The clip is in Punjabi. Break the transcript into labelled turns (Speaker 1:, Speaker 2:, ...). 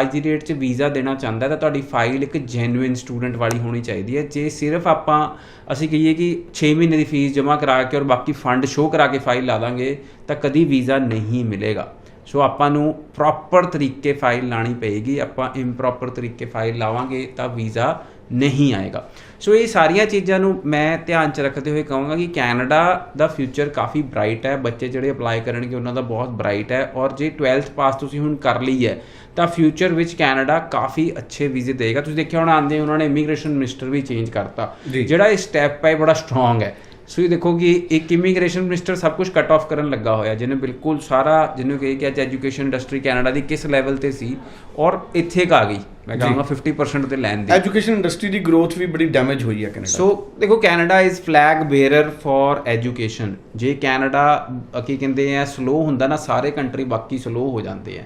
Speaker 1: ਅੱਜ ਦੀ ਡੇਟ 'ਚ ਵੀਜ਼ਾ ਦੇਣਾ ਚਾਹੁੰਦਾ ਤਾਂ ਤੁਹਾਡੀ ਫਾਈਲ ਇੱਕ ਜੈਨੂਇਨ ਸਟੂਡੈਂਟ ਵਾਲੀ ਹੋਣੀ ਚਾਹੀਦੀ ਹੈ। ਜੇ ਸਿਰਫ ਆਪਾਂ, ਅਸੀਂ ਕਹੀਏ ਕਿ 6 ਮਹੀਨੇ ਦੀ ਫੀਸ ਜਮ੍ਹਾਂ ਕਰਾ ਕੇ ਔਰ ਬਾਕੀ ਫੰਡ ਸ਼ੋਅ ਕਰਾ ਕੇ ਫਾਈਲ ਲਾ ਦਾਂਗੇ, ਤਾਂ ਕਦੀ ਵੀਜ਼ਾ ਨਹੀਂ ਮਿਲੇਗਾ। ਸੋ ਆਪਾਂ ਨੂੰ ਪ੍ਰੋਪਰ ਤਰੀਕੇ ਫਾਈਲ ਲਾਣੀ ਪਏਗੀ, ਆਪਾਂ ਇੰਪ੍ਰੋਪਰ ਤਰੀਕੇ ਫਾਈਲ ਲਾਵਾਂਗੇ, ਤਾਂ ਵੀਜ਼ਾ ਨਹੀਂ ਆਏਗਾ। ਸੋ ਇਹ ਸਾਰੀਆਂ ਚੀਜ਼ਾਂ ਨੂੰ ਮੈਂ ਧਿਆਨ 'ਚ ਰੱਖਦੇ ਹੋਏ ਕਹਾਂਗਾ ਕਿ ਕੈਨੇਡਾ ਦਾ ਫਿਊਚਰ ਕਾਫੀ ਬ੍ਰਾਈਟ ਹੈ। ਬੱਚੇ ਜਿਹੜੇ ਅਪਲਾਈ ਕਰਨਗੇ ਉਹਨਾਂ ਦਾ ਬਹੁਤ ਬ੍ਰਾਈਟ ਹੈ। ਔਰ ਜੇ 12th ਪਾਸ ਤੁਸੀਂ ਹੁਣ ਕਰ ਲਈ ਹੈ ਤਾਂ ਫਿਊਚਰ ਵਿੱਚ ਕੈਨੇਡਾ ਕਾਫੀ ਅੱਛੇ ਵੀਜ਼ੇ ਦੇਗਾ। ਤੁਸੀਂ ਦੇਖਿਆ ਹੋਣਾ ਆਂਦੇ ਉਹਨਾਂ ਨੇ ਇਮੀਗ੍ਰੇਸ਼ਨ ਮਿਨਿਸਟਰ ਵੀ ਚੇਂਜ ਕਰਤਾ। ਜਿਹੜਾ ਇਹ ਸਟੈਪ ਹੈ ਬੜਾ ਸਟਰੋਂਗ ਹੈ। ਸੋ ਇਹ ਦੇਖੋ ਕਿ ਇੱਕ ਇਮੀਗ੍ਰੇਸ਼ਨ ਮਿਨਿਸਟਰ ਸਭ ਕੁਝ ਕੱਟ ਆਫ ਕਰਨ ਲੱਗਾ ਹੋਇਆ ਜਿਹਨੇ ਬਿਲਕੁਲ ਸਾਰਾ ਜਿਹਨੂੰ ਕਹੇ ਕਿ ਅੱਜ ਐਜੂਕੇਸ਼ਨ ਇੰਡਸਟਰੀ ਕੈਨੇਡਾ ਦੀ ਕਿਸ ਲੈਵਲ ਤੇ ਸੀ ਔਰ ਇੱਥੇ ਕ ਆ ਗਈ ਮੈਂ। ਕਹਾਂਗਾ 50% ਤੇ ਲੈਣ ਦੀ
Speaker 2: ਐਜੂਕੇਸ਼ਨ ਇੰਡਸਟਰੀ ਦੀ ਗਰੋਥ ਵੀ ਬੜੀ ਡੈਮੇਜ ਹੋਈ ਹੈ ਕੈਨੇਡਾ
Speaker 1: ਸੋ ਦੇਖੋ Canada is flag bearer for education ਜੇ ਕੈਨੇਡਾ ਕੀ ਕਹਿੰਦੇ ਆ ਸਲੋ ਹੁੰਦਾ ਨਾ ਸਾਰੇ ਕੰਟਰੀ ਬਾਕੀ ਸਲੋ ਹੋ ਜਾਂਦੇ ਆ